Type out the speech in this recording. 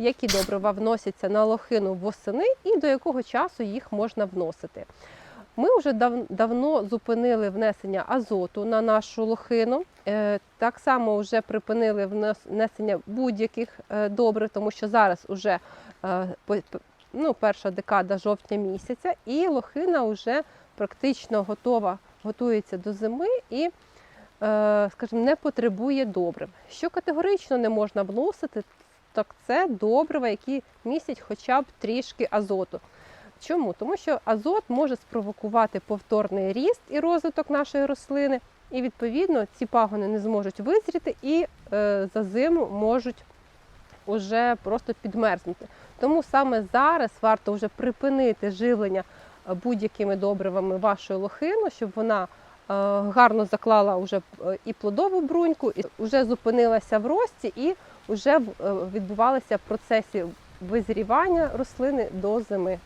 які добрива вносяться на лохину восени і до якого часу їх можна вносити. Ми вже дав- давно зупинили внесення азоту на нашу лохину. Е, Так само вже припинили внес- внесення будь-яких е, добрив, тому що зараз вже ну, перша декада жовтня місяця, і лохина вже практично готова, готується до зими і, е, скажімо, не потребує добрив. Що категорично не можна вносити, так це добрива, які містять хоча б трішки азоту. Чому? Тому що азот може спровокувати повторний ріст і розвиток нашої рослини, і відповідно ці пагони не зможуть визріти і е, за зиму можуть уже просто підмерзнути. Тому саме зараз варто вже припинити живлення е, будь-якими добривами вашої лохину, щоб вона гарно заклала вже е, і плодову бруньку, і вже зупинилася в рості, і вже е, відбувалися процеси визрівання рослини до зими.